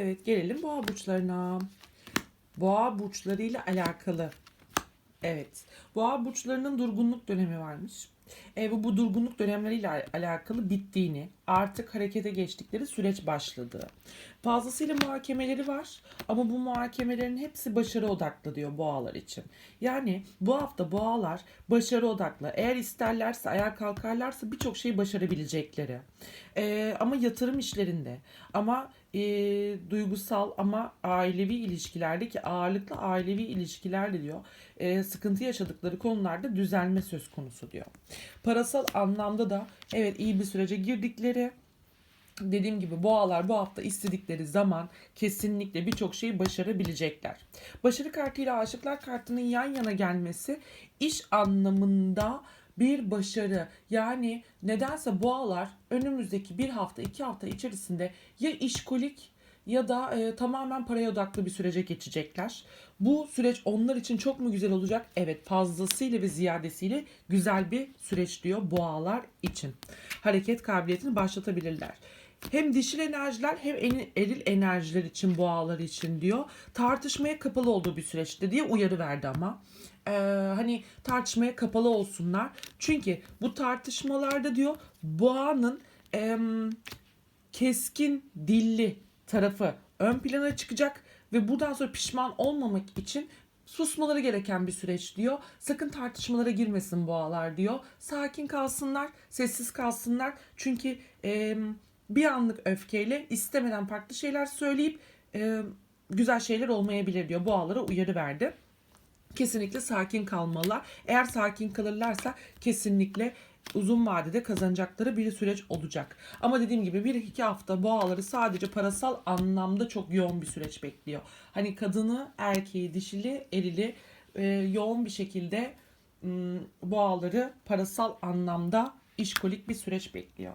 Evet gelelim boğa burçlarına. Boğa burçlarıyla alakalı. Evet. Boğa burçlarının durgunluk dönemi varmış. E, bu, bu durgunluk dönemleriyle al- alakalı bittiğini, artık harekete geçtikleri süreç başladığı. Fazlasıyla muhakemeleri var ama bu muhakemelerin hepsi başarı odaklı diyor boğalar için. Yani bu hafta boğalar başarı odaklı. Eğer isterlerse, ayağa kalkarlarsa birçok şeyi başarabilecekleri. E, ama yatırım işlerinde, ama e, duygusal ama ailevi ilişkilerde ki ağırlıklı ailevi ilişkilerde diyor e, sıkıntı yaşadıkları konularda düzelme söz konusu diyor. Parasal anlamda da evet iyi bir sürece girdikleri dediğim gibi boğalar bu hafta istedikleri zaman kesinlikle birçok şeyi başarabilecekler. Başarı kartıyla aşıklar kartının yan yana gelmesi iş anlamında bir başarı. Yani nedense boğalar önümüzdeki bir hafta iki hafta içerisinde ya işkolik ya da e, tamamen paraya odaklı bir sürece geçecekler. Bu süreç onlar için çok mu güzel olacak? Evet fazlasıyla ve ziyadesiyle güzel bir süreç diyor boğalar için. Hareket kabiliyetini başlatabilirler. Hem dişil enerjiler hem eril enerjiler için boğalar için diyor. Tartışmaya kapalı olduğu bir süreçte diye uyarı verdi ama. Ee, hani tartışmaya kapalı olsunlar. Çünkü bu tartışmalarda diyor boğanın em, keskin dilli tarafı ön plana çıkacak ve buradan sonra pişman olmamak için susmaları gereken bir süreç diyor. Sakın tartışmalara girmesin boğalar diyor. Sakin kalsınlar, sessiz kalsınlar. Çünkü em, bir anlık öfkeyle istemeden farklı şeyler söyleyip em, güzel şeyler olmayabilir diyor. Boğalara uyarı verdi kesinlikle sakin kalmalılar. Eğer sakin kalırlarsa kesinlikle uzun vadede kazanacakları bir süreç olacak. Ama dediğim gibi bir iki hafta boğaları sadece parasal anlamda çok yoğun bir süreç bekliyor. Hani kadını, erkeği, dişili, erili e, yoğun bir şekilde boğaları parasal anlamda işkolik bir süreç bekliyor.